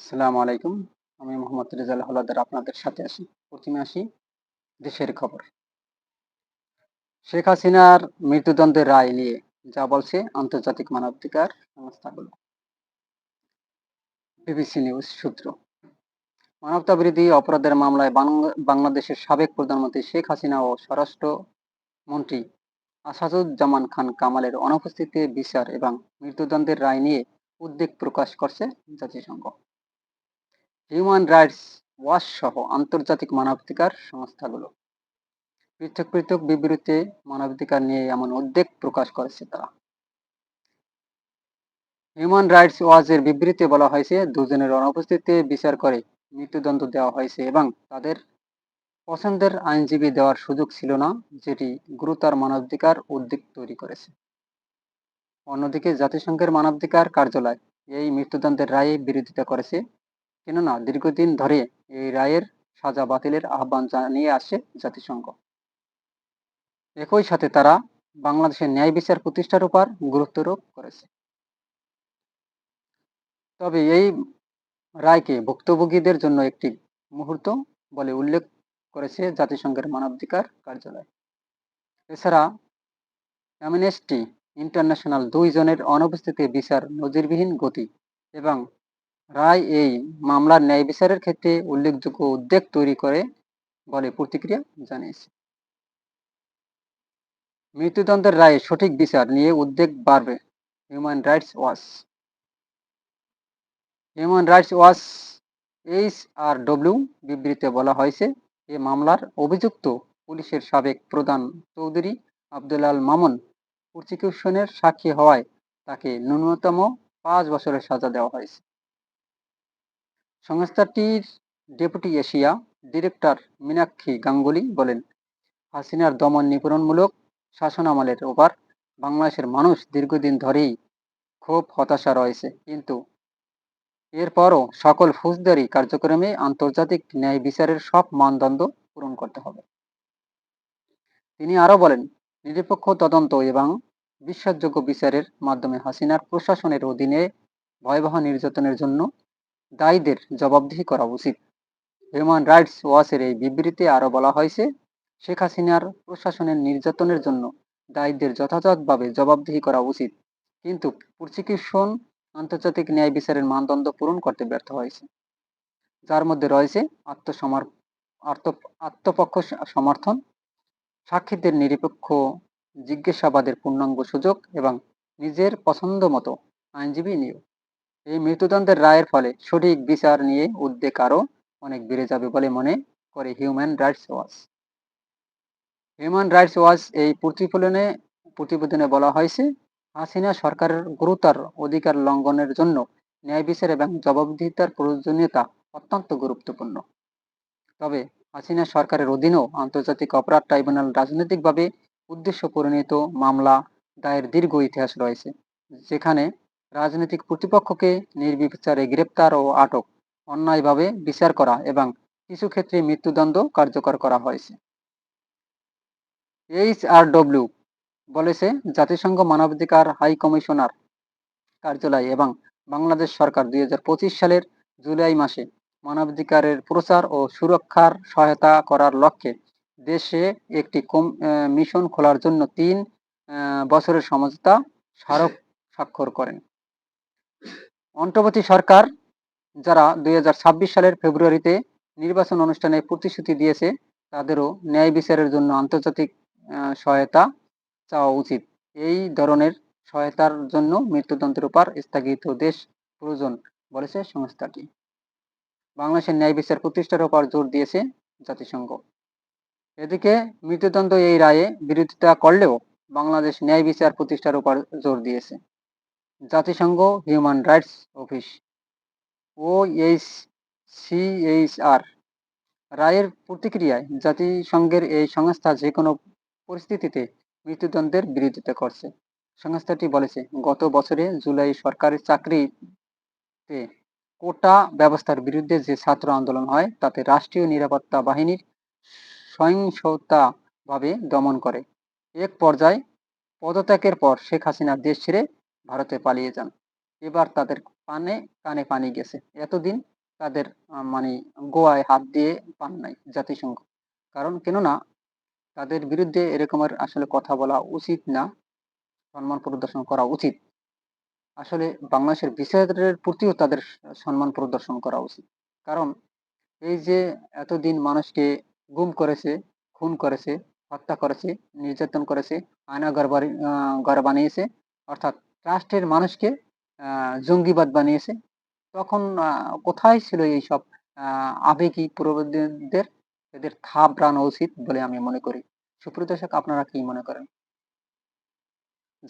আসসালামু আলাইকুম। আমি মোহাম্মদ রেজাল হলাদার আপনাদের সাথে আসি প্রথমে আসি দেশের খবর। শেখ হাসিনার মৃত্যুদণ্ডের রায় নিয়ে যা বলছে আন্তর্জাতিক মানবাধিকার সংস্থাগুলো। বিবিসি নিউজ সূত্র। মানবতা বিরোধী অপরাধের মামলায় বাংলাদেশের সাবেক প্রধানমন্ত্রী শেখ হাসিনা ও স্বরাষ্ট্র মন্ত্রী আসাদুজ্জামান খান কামালের অনুপস্থিতিতে বিচার এবং মৃত্যুদণ্ডের রায় নিয়ে উদ্বেগ প্রকাশ করছে জাতিসংঘ। হিউম্যান রাইটস ওয়াচ সহ আন্তর্জাতিক মানবাধিকার সংস্থাগুলো। পৃথক পৃথক বিবৃতিতে মানবাধিকার নিয়ে এমন উদ্বেগ প্রকাশ করেছে তারা। হিউম্যান রাইটস ওয়াচের বিবৃতিতে বলা হয়েছে, দুজনের অনুপস্থিতিতে বিচার করে মৃত্যুদণ্ড দেওয়া হয়েছে এবং তাদের পছন্দের আইনজীবী দেওয়ার সুযোগ ছিল না, যেটি গুরুতর মানবাধিকার উদ্বেগ তৈরি করেছে। অন্যদিকে জাতিসংঘের মানবাধিকার কার্যালয় এই মৃত্যুদণ্ডের রায়ে বিরোধিতা করেছে। কেননা দীর্ঘদিন ধরে এই রায়ের সাজা বাতিলের আহ্বান জানিয়ে আসছে জাতিসংঘ। একই সাথে তারা বাংলাদেশের ন্যায় বিচার প্রতিষ্ঠার উপর গুরুত্বারোপ করেছে। তবে এই রায়কে ভুক্তভোগীদের জন্য একটি মুহূর্ত বলে উল্লেখ করেছে জাতিসংঘের মানবাধিকার কার্যালয়। এছাড়া অ্যামনেস্টি ইন্টারন্যাশনাল দুই জনের অনুপস্থিতি বিচার নজিরবিহীন গতি এবং রায় এই মামলার ন্যায় বিচারের ক্ষেত্রে উল্লেখযোগ্য উদ্বেগ তৈরি করে বলে প্রতিক্রিয়া জানিয়েছে। মৃত্যুদণ্ডের রায়ে সঠিক বিচার নিয়ে উদ্বেগ বাড়বে Human Rights Watch. Human Rights Watch H R W বিবৃতিতে বলা হয়েছে, এ মামলার অভিযুক্ত পুলিশের সাবেক প্রধান চৌধুরী আব্দুল আল মামুন প্রসিকিউশনের সাক্ষী হওয়ায় তাকে ন্যূনতম পাঁচ বছরের সাজা দেওয়া হয়েছে। সংস্থাটির deputy Asia director Meenakshi Ganguly বলেন, হাসিনার দমন নিপীড়নমূলক শাসনামলের ওপর বাংলাদেশের মানুষ দীর্ঘদিন ধরেই খুব হতাশা রয়েছে। কিন্তু এরপরও সকল ফৌজদারি কার্যক্রমে আন্তর্জাতিক ন্যায় বিচারের সব মানদণ্ড পূরণ করতে হবে। তিনি আরও বলেন, নিরপেক্ষ তদন্ত এবং বিশ্বাসযোগ্য বিচারের মাধ্যমে হাসিনার প্রশাসনের অধীনে ভয়াবহ নির্যাতনের জন্য দায়ীদের জবাবদিহি করা উচিত। হিউম্যান রাইটস ওয়াচের এই বিবৃতিতে আরও বলা হয়েছে, শেখ হাসিনার প্রশাসনের নির্যাতনের জন্য দায়ীদের যথাযথভাবে জবাবদিহি করা উচিত। কিন্তু প্রসিকিউশন আন্তর্জাতিক ন্যায় বিচারের মানদণ্ড পূরণ করতে ব্যর্থ হয়েছে। যার মধ্যে রয়েছে আত্মসমর আত্মপক্ষ সমর্থন, সাক্ষীদের নিরপেক্ষ জিজ্ঞাসাবাদের পূর্ণাঙ্গ সুযোগ এবং নিজের পছন্দ মতো আইনজীবী নিয়োগ। এই মৃত্যুদণ্ডের রায়ের ফলে সঠিক বিচার নিয়ে উদ্বেগ আরও অনেক বেড়ে যাবে বলে মনে করে Human Rights Watch Human Rights Watch এই প্রতিফলনে, প্রতিবেদনে বলা হয়েছে, হাসিনা সরকারের গুরুতর অধিকার লঙ্ঘনের জন্য ন্যায় বিচার এবং জবাবদিহিতার প্রয়োজনীয়তা অত্যন্ত গুরুত্বপূর্ণ। তবে হাসিনা সরকারের অধীনেও আন্তর্জাতিক অপরাধ ট্রাইব্যুনাল রাজনৈতিকভাবে উদ্দেশ্য পরিণত মামলা দায়ের দীর্ঘ ইতিহাস রয়েছে, যেখানে রাজনৈতিক প্রতিপক্ষকে নির্বিচারে গ্রেপ্তার ও আটক। অন্যায়ভাবে বিচার করা এবং কিছু ক্ষেত্রে মৃত্যুদণ্ড কার্যকর করা হয়েছে। এইচ আর ডব্লিউ বলেছে, জাতিসংঘ মানবাধিকার হাই কমিশনার কার্যালয় এবং বাংলাদেশ সরকার দুই হাজার পঁচিশ সালের জুলাই মাসে মানবাধিকারের প্রচার ও সুরক্ষার সহায়তা করার লক্ষ্যে দেশে একটি মিশন খোলার জন্য তিন বছরের সমঝোতা স্মারক স্বাক্ষর করেন। অন্তর্বর্তী সরকার যারা দুই হাজার ছাব্বিশ সালের ফেব্রুয়ারিতে নির্বাচন অনুষ্ঠানে প্রতিশ্রুতি দিয়েছে, তাদেরও ন্যায় বিচারের জন্য আন্তর্জাতিক সহায়তা চাওয়া উচিত। এই ধরনের সহায়তার জন্য মৃত্যুদণ্ডের উপর স্থগিত দেশ প্রয়োজন বলেছে সংস্থাটি। বাংলাদেশের ন্যায় বিচার প্রতিষ্ঠার উপর জোর দিয়েছে জাতিসংঘ। এদিকে মৃত্যুদণ্ড এই রায়ে বিরোধিতা করলেও বাংলাদেশ ন্যায় বিচার প্রতিষ্ঠার উপর জোর দিয়েছে। জাতিসংঘ human rights office, O H CHR রায়ের প্রতিক্রিয়ায় জাতিসংঘের এই সংস্থা যে কোনো পরিস্থিতিতে মৃত্যুদণ্ডের বিরোধিতা করছে। সংস্থাটি বলেছে, গত বছরে জুলাই সরকারি চাকরিতে কোটা ব্যবস্থার বিরুদ্ধে যে ছাত্র আন্দোলন হয়, তাতে রাষ্ট্রীয় নিরাপত্তা বাহিনীর সহিংসতাভাবে দমন করে। এক পর্যায়ে পদত্যাগের পর শেখ হাসিনা দেশ ছেড়ে ভারতে পালিয়ে যান। এবার তাদের পানে, কানে পানি গেছে। এতদিন তাদের মানে গোয়ায় হাত দিয়ে পান নাই জাতিসংঘ। কারণ কেননা তাদের বিরুদ্ধে এরকমের আসলে কথা বলা উচিত না, সম্মান প্রদর্শন করা উচিত। আসলে বাংলাদেশের বিচারের প্রতিও তাদের সম্মান প্রদর্শন করা উচিত। কারণ এই যে এতদিন মানুষকে গুম করেছে, খুন করেছে, হত্যা করেছে, নির্যাতন করেছে বাড়ি ঘর বানিয়েছে, অর্থাৎ রাষ্ট্রের মানুষকে জঙ্গিবাদ বানিয়েছে। তখন কোথায় ছিল এইসব আবেগী প্রবীণদের? এদের থাবড়ানো উচিত বলে আমি মনে করি। সুপ্রিয় দর্শক, আপনারা কি মনে করেন?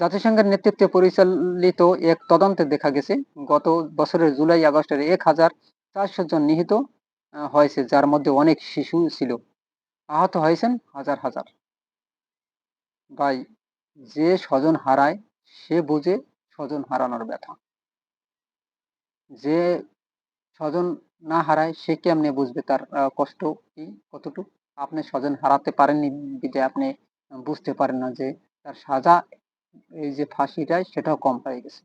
জাতিসংঘের নেতৃত্বে পরিচালিত এক তদন্তে দেখা গেছে, গত বছরের জুলাই আগস্টের এক হাজার চারশো জন নিহত হয়েছে, যার মধ্যে অনেক শিশু ছিল। আহত হয়েছেন হাজার হাজার। ভাই, যে স্বজন হারায় সে বুঝে স্বজন হারানোর ব্যথা। যে স্বজন না হারায়, সে কেমনে বুঝবে তার কষ্ট কি কতটুকু? আপনি স্বজন হারাতে পারেননি বিদে আপনি বুঝতে পারেন না যে তার সাজা, এই যে ফাঁসিটাই সেটাও কম হয়ে গেছে।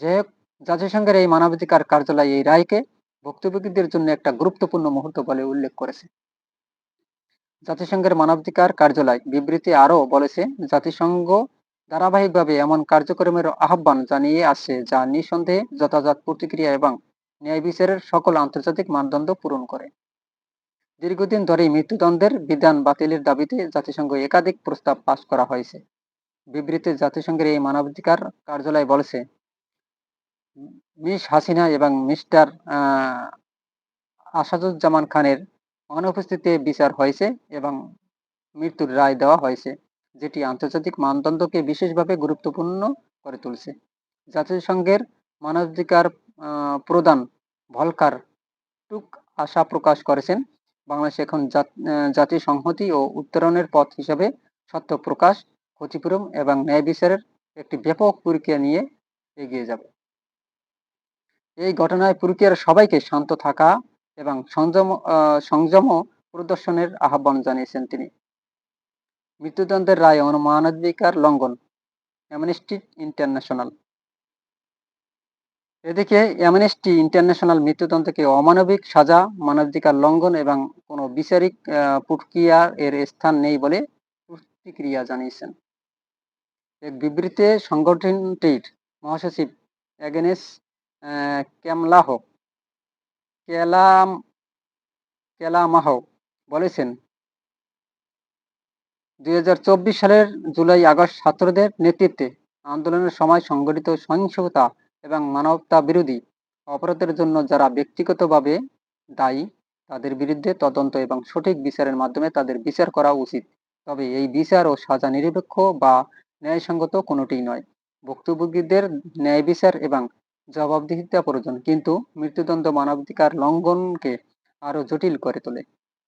যে জাতিসংঘের এই মানবাধিকার কার্যালয়, এই রায়কে ভুক্তভোগীদের জন্য একটা গুরুত্বপূর্ণ মুহূর্ত বলে উল্লেখ করেছে। জাতিসংঘের মানবাধিকার কার্যালয় বিবৃতি আরও বলেছে, জাতিসংঘ ধারাবাহিকভাবে এমন কার্যক্রমের আহ্বান জানিয়ে আসছে যা নিঃসন্দেহে যথাযথ প্রতিক্রিয়া এবং ন্যায় বিচারের সকল আন্তর্জাতিক মানদণ্ড পূরণ করে। দীর্ঘদিন ধরেই মৃত্যুদণ্ডের বিধান বাতিলের দাবিতে জাতিসংঘ একাধিক প্রস্তাব পাশ করা হয়েছে। বিবৃতি জাতিসংঘের এই মানবাধিকার কার্যালয় বলেছে, মিস হাসিনা এবং মিস্টার আসাদুজ্জামান খানের অনুপস্থিতিতে বিচার হয়েছে এবং মৃত্যুর রায় দেওয়া হয়েছে। যেটি আন্তর্জাতিক মানদণ্ডকে বিশেষভাবে গুরুত্বপূর্ণ করে তুলছে। জাতিসংঘের মানবাধিকার প্রদান ভলকার টুক আশা প্রকাশ করেছেন। বাংলাদেশ এখন জাত- সংহতি ও উত্তরণের পথ হিসাবে সত্য প্রকাশ, ক্ষতিপূরণ এবং ন্যায় বিচারের একটি ব্যাপক প্রক্রিয়া নিয়ে এগিয়ে যাবে। এই ঘটনায় প্রক্রিয়ার সবাইকে শান্ত থাকা এবং সংযম সংযম প্রদর্শনের আহ্বান জানিয়েছেন তিনি। মৃত্যুদণ্ডের রায় মানবাধিকার লঙ্ঘন অ্যামনেস্টি ইন্টারন্যাশনাল এদিকে অ্যামনেস্টি ইন্টারন্যাশনাল মৃত্যুদণ্ডকে অমানবিক সাজা, মানবাধিকার লঙ্ঘন এবং কোনো বিচারিক প্রক্রিয়া এর স্থান নেই বলে প্রতিক্রিয়া জানিয়েছেন। এক বিবৃতিতে সংগঠনটির মহাসচিব এগেনেস ক্যামলাহ ক্যালাম কেলামাহ বলেছেন চব্বিশ সালের জুলাই আগস্ট ছাত্রদের নেতৃত্বে আন্দোলনের সময় সংগঠিত সহিংসতা এবং মানবতা বিরোধী অপরাধের জন্য যারা ব্যক্তিগতভাবে দায়ী, তাদের বিরুদ্ধে তদন্ত এবং সঠিক বিচারের মাধ্যমে তাদের বিচার করা উচিত। তবে এই বিচার ও সাজা নিরপেক্ষ বা ন্যায়সঙ্গত কোনোটিই নয়। ভুক্তভোগীদের ন্যায় বিচার এবং জবাবদিহিতা প্রয়োজন, কিন্তু মৃত্যুদণ্ড মানবাধিকার লঙ্ঘনকে আরও জটিল করে তোলে।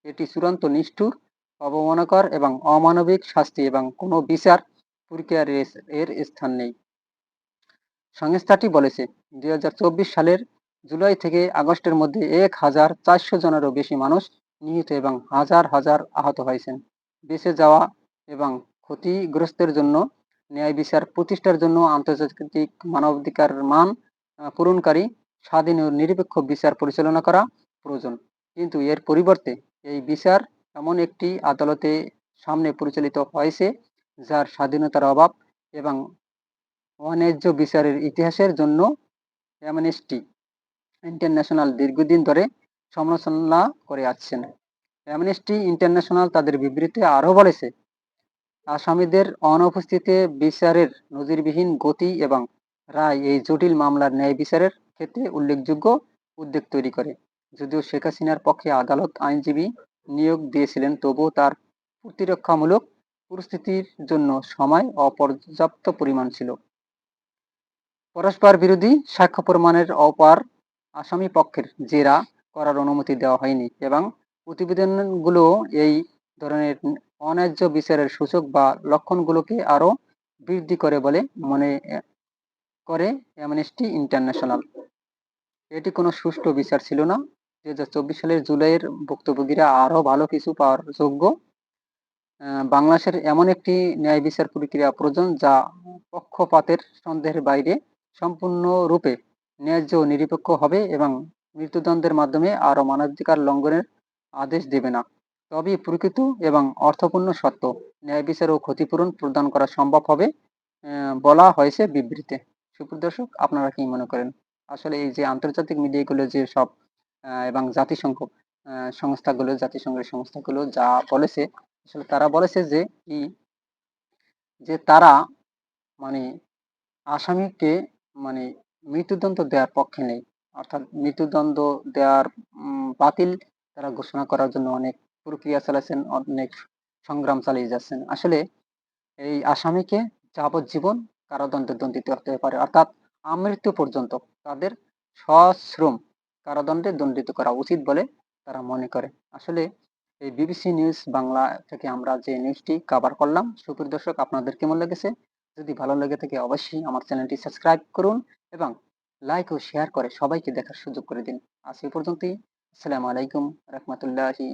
এটি চূড়ান্ত নিষ্ঠুর অবমাননাকর এবং অমানবিক শাস্তি এবং কোনো বিচার প্রক্রিয়ার এর- এর স্থান নেই। সংস্থাটি বলেছে, দুই হাজার চব্বিশ সালের জুলাই থেকে আগস্টের মধ্যে এক হাজার চারশো জনেরও বেশি মানুষ নিহত এবং হাজার হাজার আহত হয়েছেন। বেঁচে যাওয়া এবং ক্ষতিগ্রস্তের জন্য ন্যায় বিচার প্রতিষ্ঠার জন্য আন্তর্জাতিক মানবাধিকার মান পূরণকারী, স্বাধীন ও নিরপেক্ষ বিচার পরিচালনা করা প্রয়োজন। কিন্তু এর পরিবর্তে এই বিচার এমন একটি আদালতে সামনে পরিচালিত হয়েছে, যার স্বাধীনতার অভাব এবং অন্যায্য বিচারের ইতিহাসের জন্য অ্যামনেস্টি ইন্টারন্যাশনাল দীর্ঘদিন ধরে সমালোচনা করে আসছেন। অ্যামনেস্টি ইন্টারন্যাশনাল তাদের বিবৃতিতে আরও বলেছে, আসামিদের অনুপস্থিতিতে বিচারের নজিরবিহীন গতি এবং রায় এই জটিল মামলার ন্যায় বিচারের ক্ষেত্রে উল্লেখযোগ্য উদ্বেগ তৈরি করে, যদিও শেখ হাসিনার পক্ষে আদালত আইনজীবী নিয়োগ দিয়েছিলেন, তবুও তার প্রতিরক্ষামূলক পরিস্থিতির জন্য সময় অপর্যাপ্ত পরিমাণ ছিল। পরস্পর বিরোধী সাক্ষ্য প্রমাণের অপার আসামি পক্ষের জেরা করার অনুমতি দেওয়া হয়নি এবং প্রতিবেদনগুলো এই ধরনের অন্যায্য বিচারের সূচক বা লক্ষণগুলোকে আরও বৃদ্ধি করে বলে মনে করে অ্যামনেস্টি ইন্টারন্যাশনাল এটি কোনো সুষ্ঠু বিচার ছিল না। চব্বিশ সালের জুলাইয়ের ভুক্তভোগীরা আরও ভালো কিছু পাওয়ার যোগ্য। বাংলাদেশের এমন একটি ন্যায় বিচার প্রক্রিয়া প্রয়োজন যা পক্ষপাতের সন্দেহের বাইরে সম্পূর্ণরূপে ন্যায্য নিরপেক্ষ হবে এবং মৃত্যুদণ্ডের মাধ্যমে আরও মানবাধিকার লঙ্ঘনের আদেশ দেবে না। তবেই প্রকৃত এবং অর্থপূর্ণ সত্য ন্যায় বিচার ও ক্ষতিপূরণ প্রদান করা সম্ভব হবে বলা হয়েছে বিবৃতিতে। সুপ্রদর্শক আপনারা কি মনে করেন? আসলে এই যে আন্তর্জাতিক মিডিয়াগুলো যে সব এবং জাতিসংঘ সংস্থাগুলো, জাতিসংঘের সংস্থাগুলো যা বলেছে, আসলে তারা বলেছে যে কি, যে তারা মানে আসামিকে মানে মৃত্যুদণ্ড দেওয়ার পক্ষে নেই। অর্থাৎ মৃত্যুদণ্ড দেওয়ার বাতিল তারা ঘোষণা করার জন্য অনেক প্রক্রিয়া চালাচ্ছেন, অনেক সংগ্রাম চালিয়ে যাচ্ছেন। আসলে এই আসামিকে যাবজ্জীবন কারাদণ্ডে দণ্ডিত হতে পারে। অর্থাৎ আমৃত্যু পর্যন্ত তাদের সশ্রম কারাদণ্ডে দণ্ডিত করা উচিত বলে তারা মনে করে। আসলে এই বিবিসি নিউজ বাংলা থেকে আমরা যে নিউজটি কভার করলাম, সুপ্রিয় দর্শক, আপনাদের কেমন লেগেছে? যদি ভালো লেগে থাকে, অবশ্যই আমার চ্যানেলটি সাবস্ক্রাইব করুন এবং লাইক ও শেয়ার করে সবাইকে দেখার সুযোগ করে দিন। আজ এই পর্যন্তই। আসসালামু আলাইকুম রহমতুল্লাহি